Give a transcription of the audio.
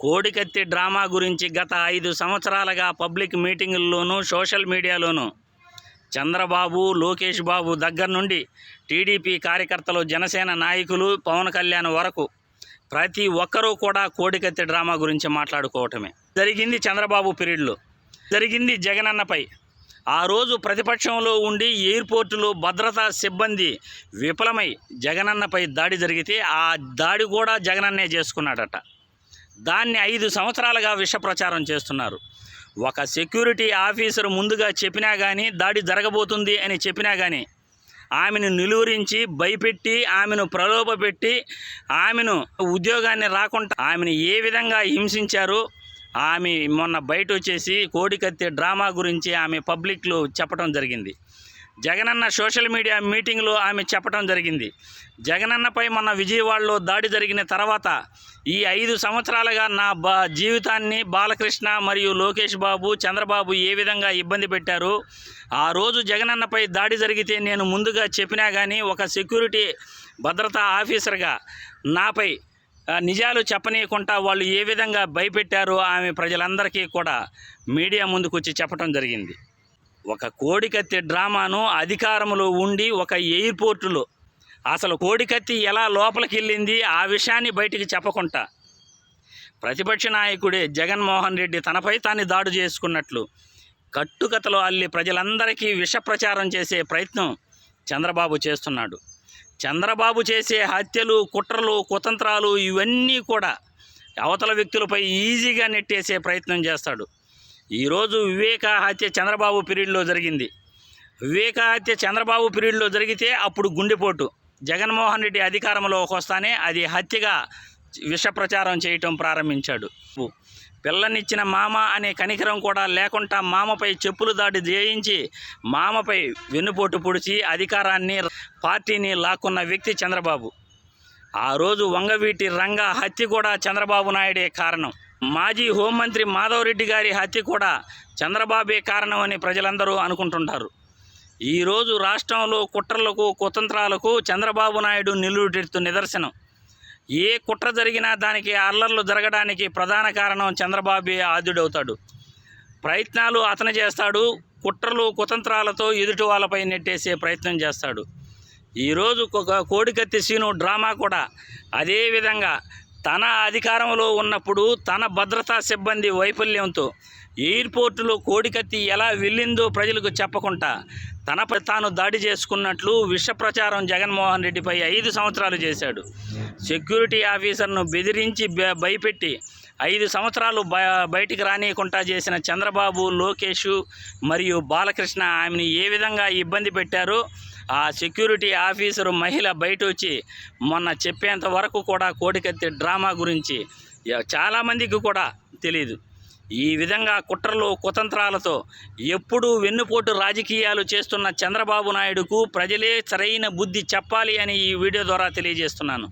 కోడికత్తి drama గురించి గత ఐదు సంవత్సరాలుగా పబ్లిక్ మీటింగుల్లోనూ సోషల్ మీడియాలోనూ చంద్రబాబు లోకేష్ బాబు దగ్గర నుండి టీడీపీ కార్యకర్తలు జనసేన నాయకులు పవన్ కళ్యాణ్ వరకు ప్రతి ఒక్కరూ కూడా కోడికత్తి డ్రామా గురించి మాట్లాడుకోవటమే. జరిగింది చంద్రబాబు పీరియడ్లో. జరిగింది జగనన్నపై. ఆ రోజు ప్రతిపక్షంలో ఉండి ఎయిర్పోర్టులో భద్రతా సిబ్బంది విఫలమై జగనన్నపై దాడి జరిగితే ఆ దాడి కూడా జగనన్నే చేసుకున్నాడట. దాన్ని ఐదు సంవత్సరాలుగా విష ప్రచారం చేస్తున్నారు. ఒక సెక్యూరిటీ ఆఫీసర్ ముందుగా చెప్పినా కానీ దాడి జరగబోతుంది అని చెప్పినా కానీ ఆమెను నిలువరించి భయపెట్టి ఆమెను ప్రలోభపెట్టి ఆమెను ఉద్యోగాన్ని రాకుండా ఆమెను ఏ విధంగా హింసించారు ఆమె మొన్న బయట వచ్చేసి కోడికత్తి డ్రామా గురించి ఆమె పబ్లిక్లో చెప్పడం జరిగింది. జగనన్న సోషల్ మీడియా మీటింగ్లో ఆమె చెప్పడం జరిగింది. జగనన్నపై మొన్న విజయవాడలో దాడి జరిగిన తర్వాత ఈ ఐదు సంవత్సరాలుగా నా బా జీవితాన్ని బాలకృష్ణ మరియు లోకేష్ బాబు చంద్రబాబు ఏ విధంగా ఇబ్బంది పెట్టారు ఆ రోజు జగనన్నపై దాడి జరిగితే నేను ముందుగా చెప్పినా కానీ ఒక సెక్యూరిటీ భద్రతా ఆఫీసర్గా నాపై నిజాలు చెప్పనీయకుండా వాళ్ళు ఏ విధంగా భయపెట్టారో ఆమె ప్రజలందరికీ కూడా మీడియా ముందుకు వచ్చి చెప్పడం జరిగింది. ఒక కోడికత్తి డ్రామాను అధికారంలో ఉండి ఒక ఎయిర్పోర్టులో. అసలు కోడికత్తి ఎలా లోపలికి వెళ్ళింది ఆ విషయాన్ని బయటికి చెప్పకుండా ప్రతిపక్ష నాయకుడే జగన్మోహన్ రెడ్డి తనపై తాను దాడు చేసుకున్నట్లు కట్టుకథలో అల్లి ప్రజలందరికీ విష ప్రచారం చేసే ప్రయత్నం చంద్రబాబు చేస్తున్నాడు. చంద్రబాబు చేసే హత్యలు కుట్రలు కుతంత్రాలు ఇవన్నీ కూడా అవతల వ్యక్తులపై ఈజీగా నెట్టేసే ప్రయత్నం చేస్తాడు. ఈరోజు వివేక హత్య చంద్రబాబు పీరియడ్లో జరిగింది. వివేక హత్య చంద్రబాబు పీరియడ్లో జరిగితే అప్పుడు గుండెపోటు. జగన్మోహన్ రెడ్డి అధికారంలోకి వస్తానే అది హత్యగా విష ప్రచారం చేయటం ప్రారంభించాడు. పిల్లనిచ్చిన మామ అనే కనికరం కూడా లేకుండా మామపై చెప్పులు దాడి జయించి మామపై వెన్నుపోటు పొడిచి అధికారాన్ని పార్టీని లాక్కున్న వ్యక్తి చంద్రబాబు. ఆ రోజు వంగవీటి రంగ హత్య కూడా చంద్రబాబు నాయుడే కారణం. మాజీ హోంమంత్రి మాధవరెడ్డి గారి హత్య కూడా చంద్రబాబే కారణం అని ప్రజలందరూ అనుకుంటుంటారు. ఈరోజు రాష్ట్రంలో కుట్రలకు కుతంత్రాలకు చంద్రబాబు నాయుడు నిలువుటెత్తు నిదర్శనం. ఏ కుట్ర జరిగినా దానికి అల్లర్లు జరగడానికి ప్రధాన కారణం చంద్రబాబే ఆద్యుడవుతాడు ప్రయత్నాలు అతను చేస్తాడు కుట్రలు కుతంత్రాలతో ఎదుటి వాళ్ళపై నెట్టేసే ప్రయత్నం చేస్తాడు. ఈరోజు ఒక కోడికత్తి సీను డ్రామా కూడా అదేవిధంగా తన అధికారంలో ఉన్నప్పుడు తన భద్రతా సిబ్బంది వైఫల్యంతో ఎయిర్పోర్టులో కోడికత్తి ఎలా వెళ్ళిందో ప్రజలకు చెప్పకుండా తనపై తాను దాడి చేసుకున్నట్లు విష ప్రచారం జగన్మోహన్ రెడ్డిపై ఐదు సంవత్సరాలు చేశాడు. సెక్యూరిటీ ఆఫీసర్ను బెదిరించి భయపెట్టి ఐదు సంవత్సరాలు బ బయటికి రానియకుండా చేసిన చంద్రబాబు లోకేష్ మరియు బాలకృష్ణ ఆమెను ఏ విధంగా ఇబ్బంది పెట్టారో? ఆ సెక్యూరిటీ ఆఫీసరు మహిళ బయట వచ్చి మొన్న చెప్పేంత వరకు కూడా కోడికత్తి డ్రామా గురించి చాలామందికి కూడా తెలియదు ఈ విధంగా కుట్రలు కుతంత్రాలతో ఎప్పుడూ వెన్నుపోటు రాజకీయాలు చేస్తున్న చంద్రబాబు నాయుడుకు ప్రజలే సరైన బుద్ధి చెప్పాలి అని ఈ వీడియో ద్వారా తెలియజేస్తున్నాను.